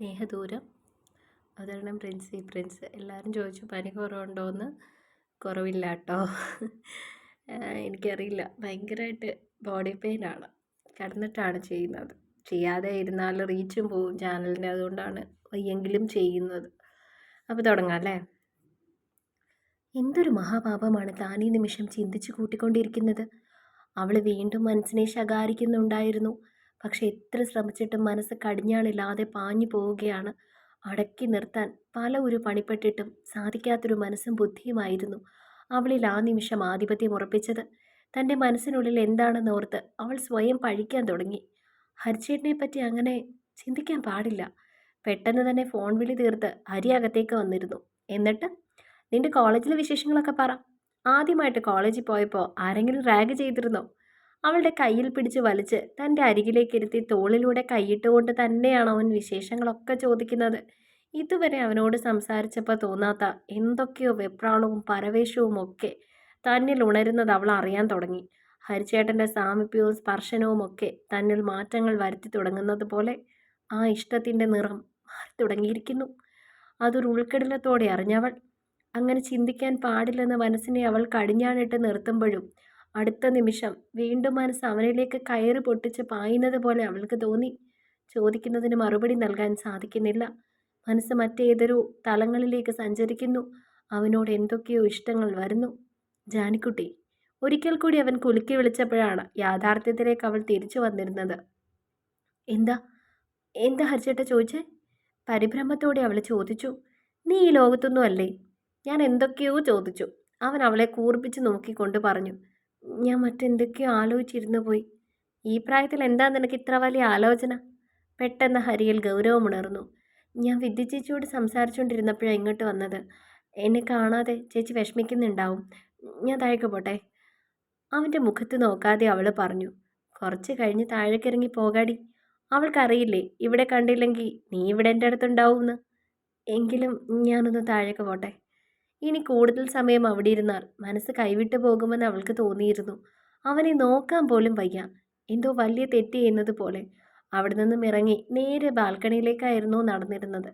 സ്നേഹദൂരം. അവതരണം ഈ പ്രിൻസ് എല്ലാവരും ചോദിച്ചു പനി കുറവുണ്ടോയെന്ന് കുറവില്ല കേട്ടോ എനിക്കറിയില്ല. ഭയങ്കരമായിട്ട് ബോഡി പെയിനാണ് കിടന്നിട്ടാണ് ചെയ്യുന്നത്. ചെയ്യാതെ ഇരുന്നാൽ റീച്ചും പോവും ചാനലിന്റെ അതുകൊണ്ടാണ് വയ്യെങ്കിലും ചെയ്യുന്നത്. അപ്പോൾ തുടങ്ങാം അല്ലേ? എന്തൊരു മഹാപാപമാണ് താൻ ഈ നിമിഷം ചിന്തിച്ചു കൂട്ടിക്കൊണ്ടിരിക്കുന്നത്. അവൾ വീണ്ടും മനസ്സിനെ ശകാരിക്കുന്നുണ്ടായിരുന്നു. പക്ഷെ എത്ര ശ്രമിച്ചിട്ടും മനസ്സ് കടിഞ്ഞാണില്ലാതെ പാഞ്ഞു പോവുകയാണ്. അടക്കി നിർത്താൻ പല ഒരു പണിപ്പെട്ടിട്ടും സാധിക്കാത്തൊരു മനസ്സും ബുദ്ധിയുമായിരുന്നു അവളിൽ ആ നിമിഷം ആധിപത്യം ഉറപ്പിച്ചത്. തന്റെ മനസ്സിനുള്ളിൽ എന്താണെന്ന് ഓർത്ത് അവൾ സ്വയം പഴിക്കാൻ തുടങ്ങി. ഹരിച്ചേട്ടനെ പറ്റി അങ്ങനെ ചിന്തിക്കാൻ പാടില്ല. പെട്ടെന്ന് തന്നെ ഫോൺ വിളി തീർത്ത് ഹരി അകത്തേക്ക് വന്നിരുന്നു. എന്നിട്ട് നിന്റെ കോളേജിലെ വിശേഷങ്ങളൊക്കെ പറ. ആദ്യമായിട്ട് കോളേജിൽ പോയപ്പോൾ ആരെങ്കിലും റാഗ് ചെയ്തിരുന്നോ? അവളുടെ കയ്യിൽ പിടിച്ച് വലിച്ച് തന്റെ അരികിലേക്ക് ഇരുത്തി തോളിലൂടെ കൈയിട്ടുകൊണ്ട് തന്നെയാണ് അവൻ വിശേഷങ്ങളൊക്കെ ചോദിക്കുന്നത്. ഇതുവരെ അവനോട് സംസാരിച്ചപ്പോൾ തോന്നാത്ത എന്തൊക്കെയോ വെപ്രാളവും പരവേശവും ഒക്കെ തന്നിൽ ഉണരുന്നത് അവൾ അറിയാൻ തുടങ്ങി. ഹരിച്ചേട്ടന്റെ സാമീപ്യവും സ്പർശനവും ഒക്കെ തന്നിൽ മാറ്റങ്ങൾ വരുത്തി തുടങ്ങുന്നത് പോലെ ആ ഇഷ്ടത്തിന്റെ നിറം മാറി തുടങ്ങിയിരിക്കുന്നു. അതൊരു ഉൾക്കിടലത്തോടെ അറിഞ്ഞവൾ അങ്ങനെ ചിന്തിക്കാൻ പാടില്ലെന്ന് മനസ്സിനെ അവൾ കടിഞ്ഞാണിട്ട് നിർത്തുമ്പോഴും അടുത്ത നിമിഷം വീണ്ടും മനസ്സ് അവനിലേക്ക് കയറി പൊട്ടിച്ച് പായുന്നത് പോലെ അവൾക്ക് തോന്നി. ചോദിക്കുന്നതിന് മറുപടി നൽകാൻ സാധിക്കുന്നില്ല. മനസ്സ് മറ്റേതൊരു തലങ്ങളിലേക്ക് സഞ്ചരിക്കുന്നു. അവനോട് എന്തൊക്കെയോ ഇഷ്ടങ്ങൾ വരുന്നു. ജാനിക്കുട്ടി ഒരിക്കൽ കൂടി അവൻ കുലുക്കി വിളിച്ചപ്പോഴാണ് യാഥാർത്ഥ്യത്തിലേക്ക് അവൾ തിരിച്ചു വന്നിരുന്നത്. എന്താ? എന്താ ഹരിച്ചേട്ട ചോദിച്ചേ? പരിഭ്രമത്തോടെ അവൾ ചോദിച്ചു. നീ ഈ ലോകത്തൊന്നും അല്ലേ? ഞാൻ എന്തൊക്കെയോ ചോദിച്ചു. അവൻ അവളെ കൂർപ്പിച്ച് നോക്കിക്കൊണ്ട് പറഞ്ഞു. ഞാൻ മറ്റെന്തൊക്കെയോ ആലോചിച്ചിരുന്നു പോയി. ഈ പ്രായത്തിൽ എന്താ നിനക്ക് ഇത്ര വലിയ ആലോചന? പെട്ടെന്ന് ഹരിയിൽ ഗൗരവമുണർന്നു ഞാൻ വിദ്യ ചേച്ചിയോട് സംസാരിച്ചുകൊണ്ടിരുന്നപ്പോഴാണ് ഇങ്ങോട്ട് വന്നത്. എന്നെ കാണാതെ ചേച്ചി വിഷമിക്കുന്നുണ്ടാവും. ഞാൻ താഴേക്ക് പോട്ടെ. അവന്റെ മുഖത്ത് നോക്കാതെ അവൾ പറഞ്ഞു കുറച്ച് കഴിഞ്ഞ് താഴേക്കിറങ്ങി പോകാടി. അവൾക്കറിയില്ലേ ഇവിടെ കണ്ടില്ലെങ്കിൽ നീ ഇവിടെ എന്റെ അടുത്തുണ്ടാവുമെന്ന്. എങ്കിലും ഞാനൊന്ന് താഴേക്ക് പോട്ടെ. ഇനി കൂടുതൽ സമയം അവിടെ ഇരുന്നാൽ മനസ്സ് കൈവിട്ടു പോകുമെന്ന് അവൾക്ക് തോന്നിയിരുന്നു. അവനെ നോക്കാൻ പോലും വയ്യ. എന്തോ വലിയ തെറ്റ് ചെയ്യുന്നത് പോലെ. അവിടെ നിന്നും ഇറങ്ങി നേരെ ബാൽക്കണിയിലേക്കായിരുന്നു നടന്നിരുന്നത്.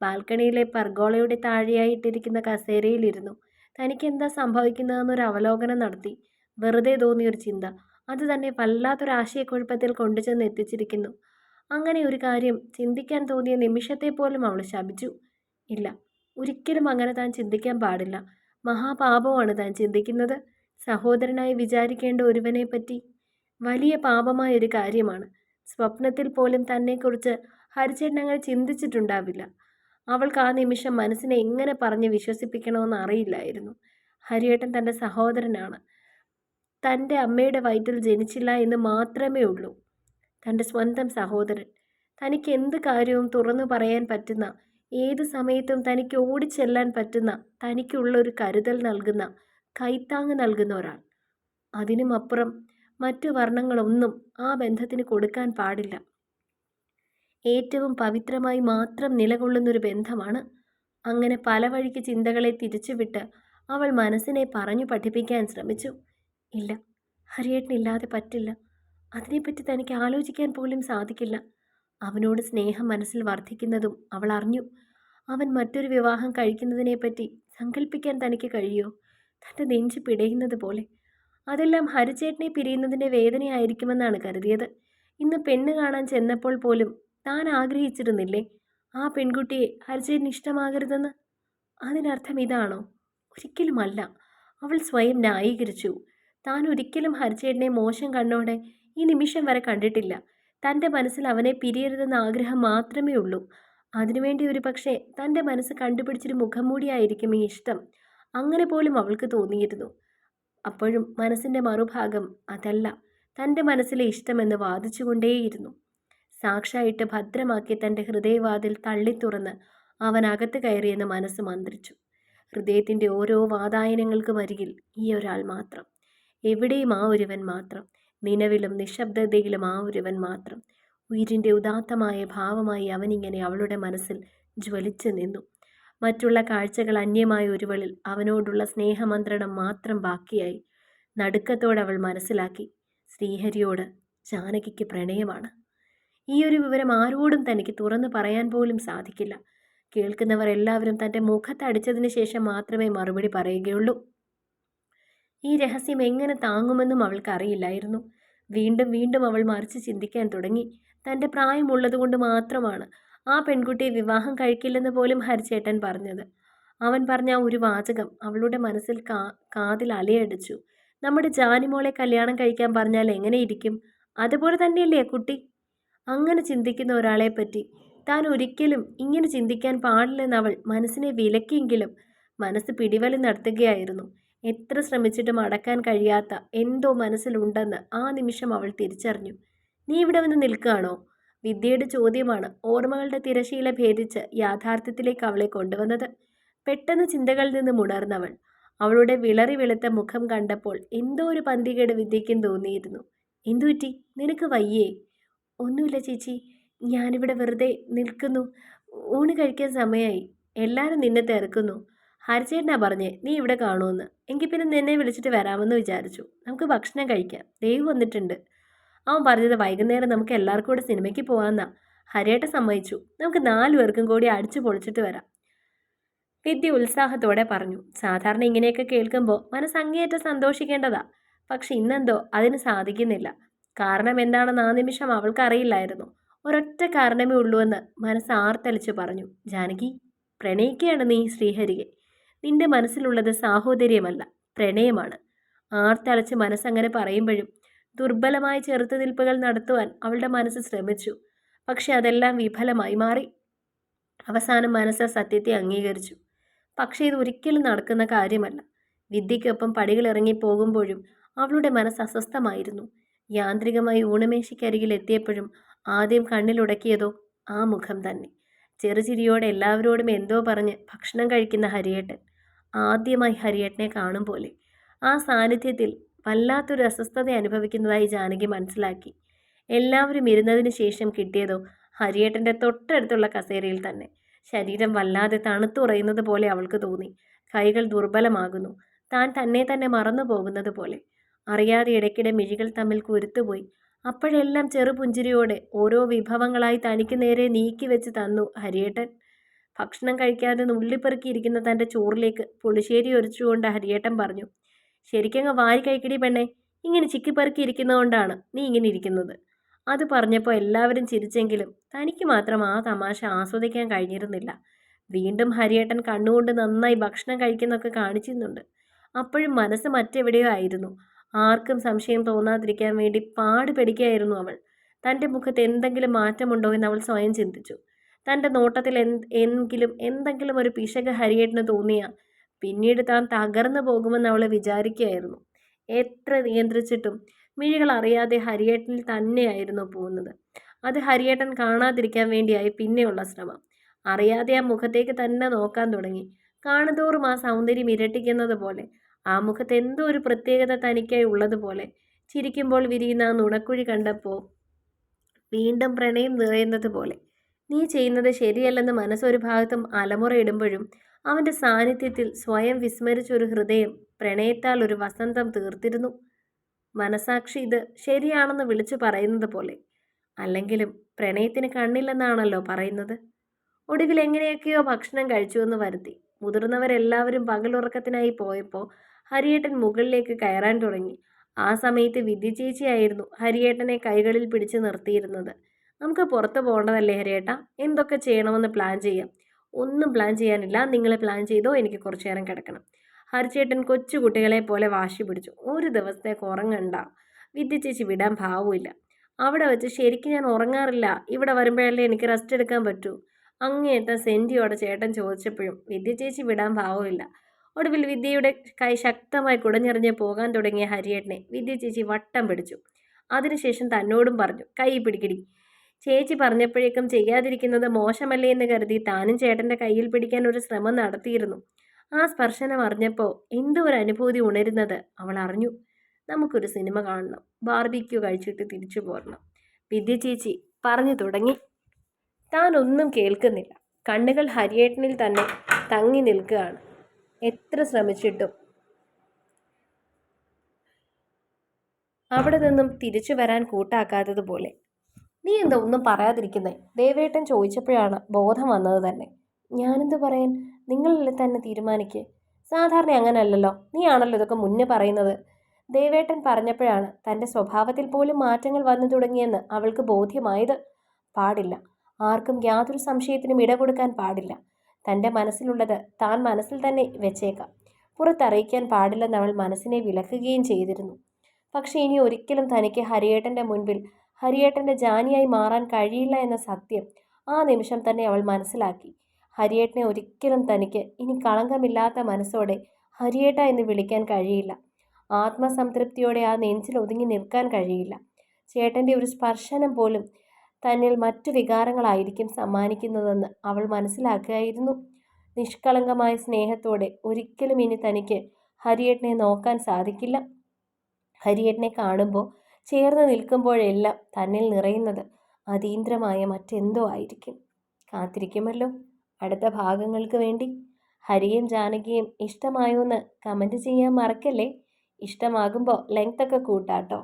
ബാൽക്കണിയിലെ പർഗോളയുടെ താഴെയായിട്ടിരിക്കുന്ന കസേരയിലിരുന്നു. തനിക്ക് എന്താ സംഭവിക്കുന്നതെന്നൊരു അവലോകനം നടത്തി. വെറുതെ തോന്നിയൊരു ചിന്ത. അത് തന്നെ വല്ലാത്തൊരു ആശയക്കുഴപ്പത്തിൽ കൊണ്ടുചെന്ന് എത്തിച്ചിരിക്കുന്നു. അങ്ങനെ ഒരു കാര്യം ചിന്തിക്കാൻ തോന്നിയ നിമിഷത്തെ പോലും അവൾ ശപിച്ചു. ഇല്ല ഒരിക്കലും അങ്ങനെ താൻ ചിന്തിക്കാൻ പാടില്ല. മഹാപാപമാണ് താൻ ചിന്തിക്കുന്നത്. സഹോദരനായി വിചാരിക്കേണ്ട ഒരുവനെപ്പറ്റി വലിയ പാപമായൊരു കാര്യമാണ്. സ്വപ്നത്തിൽ പോലും തന്നെക്കുറിച്ച് ഹരിച്ചേട്ടൻ അങ്ങനെ ചിന്തിച്ചിട്ടുണ്ടാവില്ല. അവൾക്ക് ആ നിമിഷം മനസ്സിനെ എങ്ങനെ പറഞ്ഞ് വിശ്വസിപ്പിക്കണമെന്ന് അറിയില്ലായിരുന്നു. ഹരിയേട്ടൻ തന്റെ സഹോദരനാണ്. തന്റെ അമ്മയുടെ വയറ്റിൽ ജനിച്ചില്ല എന്ന് മാത്രമേ ഉള്ളൂ. തന്റെ സ്വന്തം സഹോദരൻ. തനിക്ക് എന്ത് കാര്യവും തുറന്നു പറയാൻ പറ്റുന്ന ഏത് സമയത്തും തനിക്ക് ഓടി ഓടിച്ചെല്ലാൻ പറ്റുന്ന തനിക്കുള്ള ഒരു കരുതൽ നൽകുന്ന കൈത്താങ് നൽകുന്ന ഒരാൾ. അതിനുമപ്പുറം മറ്റു വർണങ്ങളൊന്നും ആ ബന്ധത്തിന് കൊടുക്കാൻ പാടില്ല. ഏറ്റവും പവിത്രമായി മാത്രം നിലകൊള്ളുന്നൊരു ബന്ധമാണ്. അങ്ങനെ പല വഴിക്ക് ചിന്തകളെ തിരിച്ചുവിട്ട് അവൾ മനസ്സിനെ പറഞ്ഞു പഠിപ്പിക്കാൻ ശ്രമിച്ചു. ഇല്ല ഹരിയേട്ടനില്ലാതെ പറ്റില്ല. അതിനെപ്പറ്റി തനിക്ക് ആലോചിക്കാൻ പോലും സാധിക്കില്ല. അവനോട് സ്നേഹം മനസ്സിൽ വർദ്ധിക്കുന്നതും അവൾ അറിഞ്ഞു. അവൻ മറ്റൊരു വിവാഹം കഴിക്കുന്നതിനെപ്പറ്റി സങ്കല്പിക്കാൻ തനിക്ക് കഴിയോ? തന്റെ നെഞ്ചു പിടയുന്നത് പോലെ. അതെല്ലാം ഹരിചേട്ടനെ പിരിയുന്നതിന്റെ വേദനയായിരിക്കുമെന്നാണ് കരുതിയത്. ഇന്ന് പെണ്ണ് കാണാൻ ചെന്നപ്പോൾ പോലും താൻ ആഗ്രഹിച്ചിരുന്നില്ലേ? ആ പെൺകുട്ടിയെ ഹരിചേട്ടന് ഇഷ്ടമാകരുതെന്ന്? അതിനർത്ഥം ഇതാണോ? ഒരിക്കലുമല്ല. അവൾ സ്വയം ന്യായീകരിച്ചു. താൻ ഒരിക്കലും ഹരിചേട്ടനെ മോശം കണ്ണോടെ ഈ നിമിഷം വരെ കണ്ടിട്ടില്ല. തന്റെ മനസ്സിൽ അവനെ പിരിയരുതെന്ന ആഗ്രഹം മാത്രമേ ഉള്ളൂ. അതിനുവേണ്ടി ഒരു പക്ഷേ തന്റെ മനസ്സ് കണ്ടുപിടിച്ചൊരു മുഖം മൂടിയായിരിക്കും ഈ ഇഷ്ടം. അങ്ങനെ പോലും അവൾക്ക് തോന്നിയിരുന്നു. അപ്പോഴും മനസ്സിന്റെ മറുഭാഗം അതല്ല തന്റെ മനസ്സിലെ ഇഷ്ടമെന്ന് വാദിച്ചുകൊണ്ടേയിരുന്നു. സാക്ഷായിട്ട് ഭദ്രമാക്കി തന്റെ ഹൃദയവാതിൽ തള്ളി തുറന്ന് അവൻ അകത്ത് കയറിയെന്ന് മനസ്സ് മന്ത്രിച്ചു. ഹൃദയത്തിന്റെ ഓരോ വാതായനങ്ങൾക്കും അരികിൽ ഈ ഒരാൾ മാത്രം. എവിടെയും ആ ഒരുവൻ മാത്രം. നിലവിലും നിശബ്ദതയിലും ആ ഒരുവൻ മാത്രം. ഉയിരിന്റെ ഉദാത്തമായ ഭാവമായി അവനിങ്ങനെ അവളുടെ മനസ്സിൽ ജ്വലിച്ചു നിന്നു. മറ്റുള്ള കാഴ്ചകൾ അന്യമായ ഒരുവളിൽ അവനോടുള്ള സ്നേഹമന്ത്രണം മാത്രം ബാക്കിയായി. നടുക്കത്തോടെ അവൾ മനസ്സിലാക്കി ശ്രീഹരിയോട് ജാനകിക്ക് പ്രണയമാണ്. ഈ ഒരു വിവരം ആരോടും തനിക്ക് തുറന്നു പറയാൻ പോലും സാധിക്കില്ല. കേൾക്കുന്നവർ എല്ലാവരും തന്റെ മുഖത്തടിച്ചതിന് ശേഷം മാത്രമേ മറുപടി പറയുകയുള്ളൂ. ഈ രഹസ്യം എങ്ങനെ താങ്ങുമെന്നും അവൾക്കറിയില്ലായിരുന്നു. വീണ്ടും വീണ്ടും അവൾ മറിച്ച് ചിന്തിക്കാൻ തുടങ്ങി. തന്റെ പ്രായമുള്ളതുകൊണ്ട് മാത്രമാണ് ആ പെൺകുട്ടിയെ വിവാഹം കഴിക്കില്ലെന്ന് പോലും ഹരിചേട്ടൻ പറഞ്ഞത്. അവൻ പറഞ്ഞ ഒരു വാചകം അവളുടെ മനസ്സിൽ കാ കാതിൽ അലയടിച്ചു. നമ്മുടെ ജാനിമോളെ കല്യാണം കഴിക്കാൻ പറഞ്ഞാൽ എങ്ങനെയിരിക്കും അതുപോലെ തന്നെയല്ലേ കുട്ടി? അങ്ങനെ ചിന്തിക്കുന്ന ഒരാളെ പറ്റി താൻ ഒരിക്കലും ഇങ്ങനെ ചിന്തിക്കാൻ പാടില്ലെന്ന് അവൾ മനസ്സിനെ വിലക്കിയെങ്കിലും മനസ്സ് പിടിവലി നടത്തുകയായിരുന്നു. എത്ര ശ്രമിച്ചിട്ടും അടക്കാൻ കഴിയാത്ത എന്തോ മനസ്സിലുണ്ടെന്ന് ആ നിമിഷം അവൾ തിരിച്ചറിഞ്ഞു. നീ ഇവിടെ വന്ന് നിൽക്കുകയാണോ? വിദ്യയുടെ ചോദ്യമാണ് ഓർമ്മകളുടെ തിരശീല ഭേദിച്ച് യാഥാർത്ഥ്യത്തിലേക്ക് അവളെ കൊണ്ടുവന്നത്. പെട്ടെന്ന് ചിന്തകളിൽ നിന്ന് ഉണർന്നവൾ. അവളുടെ വിളറി വെളുത്ത മുഖം കണ്ടപ്പോൾ എന്തോ ഒരു പന്തികേട് വിദ്യയ്ക്കും തോന്നിയിരുന്നു. എന്തുപറ്റി നിനക്ക് വയ്യേ? ഒന്നുമില്ല ചേച്ചി. ഞാനിവിടെ വെറുതെ നിൽക്കുന്നു. ഊണ് കഴിക്കാൻ സമയമായി എല്ലാവരും നിന്നെ തിരക്കുന്നു. ഹരിച്ചേട്ടനാ പറഞ്ഞേ നീ ഇവിടെ കാണുമെന്ന് എങ്കിൽ പിന്നെ നിന്നെ വിളിച്ചിട്ട് വരാമെന്ന് വിചാരിച്ചു. നമുക്ക് ഭക്ഷണം കഴിക്കാം. ദൈവ് വന്നിട്ടുണ്ട്. അവൻ പറഞ്ഞത് വൈകുന്നേരം നമുക്ക് എല്ലാവർക്കും കൂടെ സിനിമയ്ക്ക് പോകാമെന്നാ ഹരിയേട്ട സമ്മതിച്ചു. നമുക്ക് നാലു പേർക്കും കൂടി അടിച്ചു പൊളിച്ചിട്ട് വരാം. വിദ്യ ഉത്സാഹത്തോടെ പറഞ്ഞു. സാധാരണ ഇങ്ങനെയൊക്കെ കേൾക്കുമ്പോൾ മനസ്സ് അങ്ങേയറ്റം സന്തോഷിക്കേണ്ടതാ. പക്ഷെ ഇന്നെന്തോ അതിന് സാധിക്കുന്നില്ല. കാരണം എന്താണെന്ന് ആ നിമിഷം അവൾക്കറിയില്ലായിരുന്നു ഒരൊറ്റ കാരണമേ ഉള്ളൂവെന്ന് മനസ്സ് ആർത്തലിച്ച് പറഞ്ഞു. ജാനകി പ്രണയിക്കുകയാണ് നീ ശ്രീഹരിയെ. നിന്റെ മനസ്സിലുള്ളത് സാഹോദര്യമല്ല പ്രണയമാണ്. ആർത്തലച്ച് മനസ്സങ്ങനെ പറയുമ്പോഴും ദുർബലമായ ചെറുത്തുനിൽപ്പുകൾ നടത്തുവാൻ അവളുടെ മനസ്സ് ശ്രമിച്ചു. പക്ഷെ അതെല്ലാം വിഫലമായി മാറി. അവസാനം മനസ്സ് സത്യത്തെ അംഗീകരിച്ചു. പക്ഷേ ഇത് ഒരിക്കലും നടക്കുന്ന കാര്യമല്ല. വിദ്യയ്ക്കൊപ്പം പടികളിറങ്ങി പോകുമ്പോഴും അവളുടെ മനസ്സ് അസ്വസ്ഥമായിരുന്നു. യാന്ത്രികമായി ഊണമേശയ്ക്കരികിൽ എത്തിയപ്പോഴും ആദ്യം കണ്ണിലുടക്കിയതോ ആ മുഖം തന്നെ. ചെറുചിരിയോടെ എല്ലാവരോടും എന്തോ പറഞ്ഞ് ഭക്ഷണം കഴിക്കുന്ന ഹരിയേട്ടൻ ആദ്യമായി ഹരിയേട്ടനെ കാണും പോലെ. ആ സാന്നിധ്യത്തിൽ വല്ലാത്തൊരു അസ്വസ്ഥത അനുഭവിക്കുന്നതായി ജാനകി മനസ്സിലാക്കി. എല്ലാവരും ഇരുന്നതിന് ശേഷം കിട്ടിയതോ ഹരിയേട്ടന്റെ തൊട്ടടുത്തുള്ള കസേരയിൽ തന്നെ. ശരീരം വല്ലാതെ തണുത്തുറയുന്നത് പോലെ അവൾക്ക് തോന്നി. കൈകൾ ദുർബലമാകുന്നു. താൻ തന്നെ തന്നെ മറന്നു പോകുന്നത് പോലെ. അറിയാതെ ഇടയ്ക്കിടെ മിഴികൾ തമ്മിൽ കുരുത്തുപോയി. അപ്പോഴെല്ലാം ചെറുപുഞ്ചിരിയോടെ ഓരോ വിഭവങ്ങളായി തനിക്ക് നേരെ നീക്കി വെച്ച് തന്നു ഹരിയേട്ടൻ. ഭക്ഷണം കഴിക്കാതെ നുള്ളിപ്പെറുക്കിയിരിക്കുന്ന തന്റെ ചോറിലേക്ക് പുളിശ്ശേരി ഒരിച്ചുകൊണ്ട് ഹരിയേട്ടൻ പറഞ്ഞു ശരിക്കങ്ങ് വാരി കഴിക്കടി പെണ്ണെ ഇങ്ങനെ ചിക്കിപ്പെറുക്കി ഇരിക്കുന്നതുകൊണ്ടാണ് നീ ഇങ്ങനെ ഇരിക്കുന്നത്. അത് പറഞ്ഞപ്പോൾ എല്ലാവരും ചിരിച്ചെങ്കിലും തനിക്ക് മാത്രം ആ തമാശ ആസ്വദിക്കാൻ കഴിഞ്ഞിരുന്നില്ല. വീണ്ടും ഹരിയേട്ടൻ കണ്ണുകൊണ്ട് നന്നായി ഭക്ഷണം കഴിക്കുന്നൊക്കെ കാണിച്ചിരുന്നുണ്ട്. അപ്പോഴും മനസ്സ് മറ്റെവിടെയോ ആയിരുന്നു. ആർക്കും സംശയം തോന്നാതിരിക്കാൻ വേണ്ടി പാടുപെടിക്കുകയായിരുന്നു അവൾ. തന്റെ മുഖത്ത് എന്തെങ്കിലും മാറ്റമുണ്ടോ എന്ന് അവൾ സ്വയം ചിന്തിച്ചു. തന്റെ നോട്ടത്തിൽ എങ്കിലും എന്തെങ്കിലും ഒരു പിശക് ഹരിയേട്ടന് തോന്നിയ പിന്നീട് താൻ തകർന്നു പോകുമെന്ന് അവൾ വിചാരിക്കുകയായിരുന്നു. എത്ര നിയന്ത്രിച്ചിട്ടും മിഴികൾ അറിയാതെ ഹരിയേട്ടനിൽ തന്നെയായിരുന്നു പോകുന്നത്. അത് ഹരിയേട്ടൻ കാണാതിരിക്കാൻ വേണ്ടിയായി പിന്നെയുള്ള ശ്രമം. അറിയാതെ ആ മുഖത്തേക്ക് തന്നെ നോക്കാൻ തുടങ്ങി. കാണുതോറും ആ സൗന്ദര്യം ഇരട്ടിക്കുന്നത് പോലെ ആ മുഖത്ത് എന്തോ ഒരു പ്രത്യേകത തനിക്കായി ഉള്ളതുപോലെ ചിരിക്കുമ്പോൾ വിരിയുന്ന ആ നുണക്കുഴി കണ്ടപ്പോൾ വീണ്ടും പ്രണയം നിറയുന്നത് പോലെ നീ ചെയ്യുന്നത് ശരിയല്ലെന്ന് മനസ്സൊരു ഭാഗത്തും അലമുറയിടുമ്പോഴും അവന്റെ സാന്നിധ്യത്തിൽ സ്വയം വിസ്മരിച്ചൊരു ഹൃദയം പ്രണയത്താൽ ഒരു വസന്തം തീർത്തിരുന്നു. മനസാക്ഷി ഇത് ശരിയാണെന്ന് വിളിച്ചു പറയുന്നത് പോലെ. അല്ലെങ്കിലും പ്രണയത്തിന് കണ്ണില്ലെന്നാണല്ലോ പറയുന്നത്. ഒടുവിൽ എങ്ങനെയൊക്കെയോ ഭക്ഷണം കഴിച്ചുവെന്ന് വരുത്തി. മുതിർന്നവരെല്ലാവരും പകലുറക്കത്തിനായി പോയപ്പോൾ ഹരിയേട്ടൻ മുകളിലേക്ക് കയറാൻ തുടങ്ങി. ആ സമയത്ത് വിദ്യ ചേച്ചിയായിരുന്നു ഹരിയേട്ടനെ കൈകളിൽ പിടിച്ചു നിർത്തിയിരുന്നത്. നമുക്ക് പുറത്ത് പോകേണ്ടതല്ലേ ഹരിയേട്ടാ? എന്തൊക്കെ ചെയ്യണമെന്ന് പ്ലാൻ ചെയ്യാം. ഒന്നും പ്ലാൻ ചെയ്യാനില്ല. നിങ്ങൾ പ്ലാൻ ചെയ്തോ എനിക്ക് കുറച്ചു നേരം കിടക്കണം. ഹരിച്ചേട്ടൻ കൊച്ചു കുട്ടികളെ പോലെ വാശി പിടിച്ചു. ഒരു ദിവസത്തെ ഉറങ്ങണ്ട. വിദ്യ ചേച്ചി വിടാൻ ഭാവമില്ല. അവിടെ വെച്ച് ശരിക്കും ഞാൻ ഉറങ്ങാറില്ല. ഇവിടെ വരുമ്പോഴല്ലേ എനിക്ക് റെസ്റ്റ് എടുക്കാൻ പറ്റൂ. അങ്ങേയറ്റം സെന്റിയോടെ ചേട്ടൻ ചോദിച്ചപ്പോഴും വിദ്യ ചേച്ചി വിടാൻ ഭാവമില്ല. ഒടുവിൽ വിദ്യയുടെ കൈ ശക്തമായി കുടഞ്ഞെറിഞ്ഞ് പോകാൻ തുടങ്ങിയ ഹരിയേട്ടനെ വിദ്യ ചേച്ചി വട്ടം പിടിച്ചു. അതിനുശേഷം തന്നോടും പറഞ്ഞു കൈ പിടിക്കടി. ചേച്ചി പറഞ്ഞപ്പോഴേക്കും ചെയ്യാതിരിക്കുന്നത് മോശമല്ലേ എന്ന് കരുതി താനും ചേട്ടന്റെ കയ്യിൽ പിടിക്കാൻ ഒരു ശ്രമം നടത്തിയിരുന്നു. ആ സ്പർശനം അറിഞ്ഞപ്പോൾ എന്തോ ഒരു അനുഭൂതി ഉണരുന്നത് അവൾ അറിഞ്ഞു. നമുക്കൊരു സിനിമ കാണണം. ബാർബിക്യൂ കഴിച്ചിട്ട് തിരിച്ചു പോരണം. വിദ്യ ചേച്ചി പറഞ്ഞു തുടങ്ങി. താൻ ഒന്നും കേൾക്കുന്നില്ല. കണ്ണുകൾ ഹരിയേട്ടനിൽ തന്നെ തങ്ങി നിൽക്കുകയാണ്. എത്ര ശ്രമിച്ചിട്ടും അവിടെ നിന്നും തിരിച്ചു വരാൻ കൂട്ടാക്കാത്തതുപോലെ നീ എന്താ ഒന്നും പറയാതിരിക്കുന്നേ? ദേവേട്ടൻ ചോദിച്ചപ്പോഴാണ് ബോധം വന്നത് തന്നെ. ഞാനെന്ത് പറയാൻ? നിങ്ങളല്ലേ തന്നെ തീരുമാനിക്കുക സാധാരണ അങ്ങനെയല്ലല്ലോ നീയാണല്ലോ ഇതൊക്കെ മുന്നേ പറയുന്നത്. ദേവേട്ടൻ പറഞ്ഞപ്പോഴാണ് തന്റെ സ്വഭാവത്തിൽ പോലും മാറ്റങ്ങൾ വന്നു തുടങ്ങിയെന്ന് അവൾക്ക് ബോധ്യമായത്. പാടില്ല. ആർക്കും യാതൊരു സംശയത്തിനും ഇട കൊടുക്കാൻ പാടില്ല. തന്റെ മനസ്സിലുള്ളത് താൻ മനസ്സിൽ തന്നെ വെച്ചേക്കാം. പുറത്തറിയിക്കാൻ പാടില്ലെന്ന് അവൾ മനസ്സിനെ വിലക്കുകയും ചെയ്തിരുന്നു. പക്ഷേ ഇനി ഒരിക്കലും തനിക്ക് ഹരിയേട്ടന്റെ മുൻപിൽ ഹരിയേട്ടന്റെ ജാനിയായി മാറാൻ കഴിയില്ല എന്ന സത്യം ആ നിമിഷം തന്നെ അവൾ മനസ്സിലാക്കി. ഹരിയേട്ടനെ ഒരിക്കലും തനിക്ക് ഇനി കളങ്കമില്ലാത്ത മനസ്സോടെ ഹരിയേട്ട എന്ന് വിളിക്കാൻ കഴിയില്ല. ആത്മസംതൃപ്തിയോടെ ആ നെഞ്ചിൽ ഒതുങ്ങി നിൽക്കാൻ കഴിയില്ല. ചേട്ടന്റെ ഒരു സ്പർശനം പോലും തന്നിൽ മറ്റു വികാരങ്ങളായിരിക്കും സമ്മാനിക്കുന്നതെന്ന് അവൾ മനസ്സിലാക്കുകയായിരുന്നു. നിഷ്കളങ്കമായ സ്നേഹത്തോടെ ഒരിക്കലും ഇനി തനിക്ക് ഹരിയേട്ടനെ നോക്കാൻ സാധിക്കില്ല. ഹരിയേട്ടനെ കാണുമ്പോൾ ചേർന്ന് നിൽക്കുമ്പോഴെല്ലാം തന്നിൽ നിറയുന്നത് അതീന്ദ്രമായ മറ്റെന്തോ ആയിരിക്കും. കാത്തിരിക്കുമല്ലോ. അടുത്ത ഭാഗങ്ങൾക്ക് വേണ്ടി. ഹരിയും ജാനകിയും ഇഷ്ടമായോ എന്ന് കമന്റ് ചെയ്യാൻ മറക്കല്ലേ? ഇഷ്ടമാകുമ്പോൾ ലെങ്ത്തൊക്കെ കൂട്ടാട്ടോ.